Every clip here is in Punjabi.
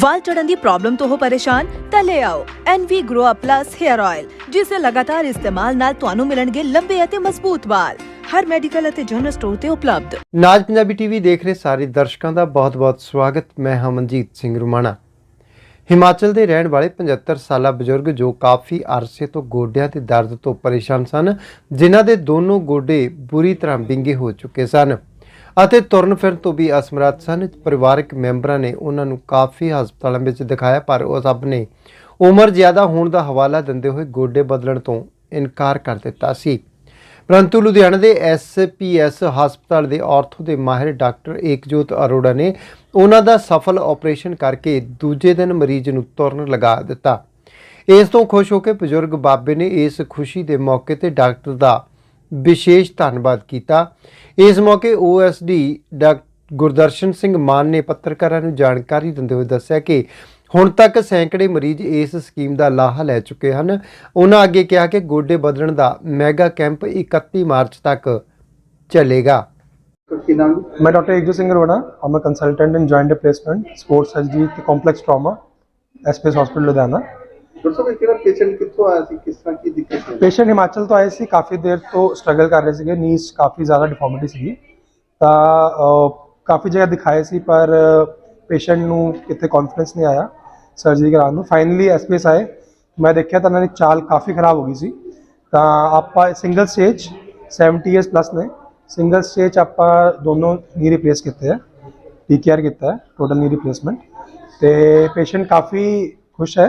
ਵਾਲ ਝੜਨ ਦੀ ਪ੍ਰੋਬਲਮ ਤੋਂ ਹੋ ਪਰੇਸ਼ਾਨ, ਤਾਂ ਲੈ ਆਓ NV Grow Up Plus Hair Oil, ਜਿਸ ਦੇ ਲਗਾਤਾਰ ਇਸਤੇਮਾਲ ਨਾਲ ਤੁਹਾਨੂੰ ਮਿਲਣਗੇ ਲੰਬੇ ਅਤੇ ਮਜ਼ਬੂਤ ਵਾਲ। ਹਰ ਮੈਡੀਕਲ ਅਤੇ ਜਨਰਲ ਸਟੋਰ ਤੇ ਉਪਲਬਧ। ਨਾਜ ਪੰਜਾਬੀ ਟੀਵੀ ਦੇਖ ਰਹੇ ਸਾਰੇ ਦਰਸ਼ਕਾਂ ਦਾ ਬਹੁਤ-ਬਹੁਤ ਸਵਾਗਤ। ਮੈਂ ਹਾਂ ਮਨਜੀਤ ਸਿੰਘ ਰੁਮਾਣਾ। ਹਿਮਾਚਲ ਦੇ ਰਹਿਣ ਵਾਲੇ 75 ਸਾਲਾ ਬਜ਼ੁਰਗ ਜੋ ਕਾਫੀ ਅਰਸੇ ਤੋਂ ਗੋਡਿਆਂ ਦੇ ਦਰਦ ਤੋਂ ਪਰੇਸ਼ਾਨ ਸਨ, ਜਿਨ੍ਹਾਂ ਦੇ ਦੋਨੋਂ ਗੋਡੇ ਬੁਰੀ ਤਰ੍ਹਾਂ ਵਿੰਗੇ ਹੋ ਚੁੱਕੇ ਸਨ। ਅਤੇ ਤੁਰਨ ਫਿਰਨ ਤੋਂ ਵੀ ਅਸਮਰੱਥ ਸਨ। ਪਰਿਵਾਰਕ ਮੈਂਬਰਾਂ ਨੇ ਉਹਨਾਂ ਨੂੰ ਕਾਫੀ ਹਸਪਤਾਲਾਂ ਵਿੱਚ ਦਿਖਾਇਆ, ਪਰ ਉਹ ਸਭ ਨੇ ਉਮਰ ਜ਼ਿਆਦਾ ਹੋਣ ਦਾ ਹਵਾਲਾ ਦਿੰਦੇ ਹੋਏ ਗੋਡੇ ਬਦਲਣ ਤੋਂ ਇਨਕਾਰ ਕਰ ਦਿੱਤਾ ਸੀ। ਪਰੰਤੂ ਲੁਧਿਆਣਾ ਦੇ ਐਸਪੀਐਸ ਹਸਪਤਾਲ ਦੇ ਆਰਥੋ ਦੇ ਮਾਹਿਰ ਡਾਕਟਰ ਏਕਜੋਤ ਅਰੋੜਾ ਨੇ ਉਹਨਾਂ ਦਾ ਸਫਲ ਆਪਰੇਸ਼ਨ ਕਰਕੇ ਦੂਜੇ ਦਿਨ ਮਰੀਜ਼ ਨੂੰ ਤੁਰਨ ਲਗਾ ਦਿੱਤਾ। ਇਸ ਤੋਂ ਖੁਸ਼ ਹੋ ਕੇ ਬਜ਼ੁਰਗ ਬਾਬੇ ਨੇ ਇਸ ਖੁਸ਼ੀ ਦੇ ਮੌਕੇ ਤੇ ਡਾਕਟਰ ਦਾ ਵਿਸ਼ੇਸ਼ ਧੰਨਵਾਦ ਕੀਤਾ। ਇਸ ਮੌਕੇ ਓਐਸਡੀ ਡਾਕਟਰ ਗੁਰਦਰਸ਼ਨ ਸਿੰਘ ਮਾਨ ਨੇ ਪੱਤਰਕਾਰਾਂ ਨੂੰ ਜਾਣਕਾਰੀ ਦਿੰਦੇ ਹੋਏ ਦੱਸਿਆ ਕਿ ਹੁਣ ਤੱਕ ਸੈਂਕੜੇ ਮਰੀਜ਼ ਇਸ ਸਕੀਮ ਦਾ ਲਾਹਾ ਲੈ ਚੁੱਕੇ ਹਨ। ਉਹਨਾਂ ਅੱਗੇ ਕਿਹਾ ਕਿ ਗੋਡੇ ਬਦਲਣ ਦਾ ਮੈਗਾ ਕੈਂਪ 31 ਮਾਰਚ ਤੱਕ ਚੱਲੇਗਾ। ਮੈਂ ਡਾਕਟਰ ਏਕਜੋ ਸਿੰਘ ਰੋਣਾ ਆਮ consultant in joint replacement sports SG complex trauma SPS hospital Ludhiana. ਦੱਸੋ ਕਿ ਕਿਹੜਾ ਪੇਸ਼ੈਂਟ ਕਿੱਥੋਂ ਆਇਆ ਸੀ, ਕਿਸ ਤਰ੍ਹਾਂ ਕੀ ਦਿੱਕਤ ਸੀ ਪੇਸ਼ੈਂਟ ਹਿਮਾਚਲ ਤੋਂ ਆਏ ਸੀ, ਕਾਫੀ ਦੇਰ ਤੋਂ ਸਟਰਗਲ ਕਰ ਰਹੇ ਸੀਗੇ ਨੀਸ ਕਾਫੀ ਜ਼ਿਆਦਾ ਡਿਫਾਰਮਿਟੀ ਸੀਗੀ। ਤਾਂ ਕਾਫੀ ਜਗ੍ਹਾ ਦਿਖਾਏ ਸੀ, ਪਰ ਪੇਸ਼ੈਂਟ ਨੂੰ ਕਿਤੇ ਕੌਨਫੀਡੈਂਸ ਨਹੀਂ ਆਇਆ ਸਰਜਰੀ ਕਰਾਉਣ ਨੂੰ। ਫਾਈਨਲੀ ਐਸਪੀਐਸ ਆਏ। ਮੈਂ ਦੇਖਿਆ ਤਾਂ ਇਹਨਾਂ ਦੀ ਚਾਲ ਕਾਫੀ ਖਰਾਬ ਹੋ ਗਈ ਸੀ। ਤਾਂ ਆਪਾਂ ਸਿੰਗਲ ਸਟੇਜ 70 ਇਅਰਸ ਪਲੱਸ ਨੇ। ਸਿੰਗਲ ਸਟੇਜ ਆਪਾਂ ਦੋਨੋਂ ਨੀ ਰਿਪਲੇਸ ਕੀਤੇ ਹੈ ਪੀਕੇਆਰ ਕੀਤਾ ਹੈ ਟੋਟਲ ਨੀ ਰਿਪਲੇਸਮੈਂਟ ਤੇ ਪੇਸ਼ੈਂਟ ਕਾਫੀ ਖੁਸ਼ ਹੈ।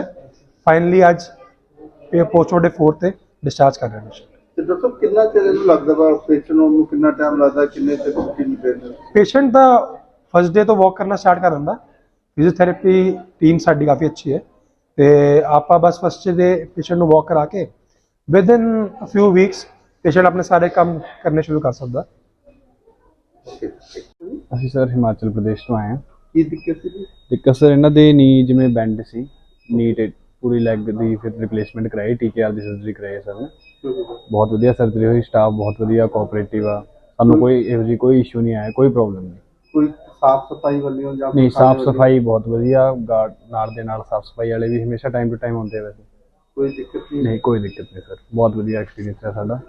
ਫਾਈਨਲੀ ਅੱਜ ਇਹ ਪੋਸਟਮੋਰਟਮ ਡੇ 4 ਤੇ ਡਿਸਚਾਰਜ ਕਰ ਰਹੇ ਨੇ। ਤੇ ਦੱਸੋ ਕਿੰਨਾ ਚਿਰ ਇਹਨੂੰ ਲੱਗਦਾ ਵਾ ਆਪਰੇਸ਼ਨ ਨੂੰ ਕਿੰਨਾ ਟਾਈਮ ਲੱਗਦਾ ਕਿੰਨੇ ਤੱਕ ਕਿੰਨੀ ਦੇਰ ਨੂੰ? ਪੇਸ਼ੈਂਟ ਦਾ ਫਸਟ ਡੇ ਤੋਂ ਵਾਕ ਕਰਨਾ ਸਟਾਰਟ ਕਰ ਦਿੰਦਾ। ਫਿਜ਼ੀਓਥੈਰੇਪੀ ਟੀਮ ਸਾਡੀ ਕਾਫੀ ਅੱਛੀ ਹੈ ਤੇ ਆਪਾਂ ਬਸ ਫਸਟ ਡੇ ਪੇਸ਼ੈਂਟ ਨੂੰ ਵਾਕ ਕਰਾ ਕੇ within a few weeks patient ਆਪਣੇ ਸਾਰੇ ਕੰਮ ਕਰਨੇ ਸ਼ੁਰੂ ਕਰ ਸਕਦਾ। ਅਸੀਂ ਸਰ ਹਿਮਾਚਲ ਪ੍ਰਦੇਸ਼ ਤੋਂ ਆਏ ਹਾਂ। ਕੀ ਦਿੱਕਤ ਸੀ ਦਿੱਕਤ ਸਰ ਇਹਨਾਂ ਦੇ ਨੀ ਜਿਵੇਂ ਬੈਂਡ ਸੀ ਨੀ ਤੇ ਪੂਰੀ ਲੈਗ ਦੀ ਫਿਰ ਰਿਪਲੇਸਮੈਂਟ ਕਰਾਈ ਟੀਕੇਆਰ ਦੀ ਸਰਜਰੀ ਕਰਾਈ ਸਰ ਨੇ ਬਹੁਤ ਵਧੀਆ ਸਰਜਰੀ ਹੋਈ ਸਟਾਫ ਬਹੁਤ ਵਧੀਆ ਕੋਆਪਰੇਟਿਵ ਆ। ਸਾਨੂੰ ਕੋਈ ਇਹੋ ਜਿਹੀ ਕੋਈ ਇਸ਼ੂ ਨਹੀਂ ਆਇਆ ਕੋਈ ਪ੍ਰੋਬਲਮ ਨਹੀਂ। ਕੋਈ ਸਾਫ਼ ਸਫ਼ਾਈ ਵੱਲੋਂ ਜਾਂ ਨਹੀਂ ਕੋਈ ਖਾਣੇ ਸਾਫ਼ ਵੱਲੋਂ? ਸਫ਼ਾਈ ਬਹੁਤ ਵਧੀਆ ਗਾਰਡ ਨਾਲ ਦੇ ਨਾਲ ਸਾਫ਼ ਸਫ਼ਾਈ ਵਾਲੇ ਵੀ ਹਮੇਸ਼ਾ ਟਾਈਮ ਟੂ ਟਾਈਮ ਹੁੰਦੇ ਆ ਵੈਸੇ। ਕੋਈ ਦਿੱਕਤ ਨਹੀਂ? ਨਹੀਂ ਕੋਈ ਦਿੱਕਤ ਨਹੀਂ ਸਰ ਬਹੁਤ ਵਧੀਆ ਐਕਸਪੀਰੀਅੰਸ ਹੈ ਸਾਡਾ।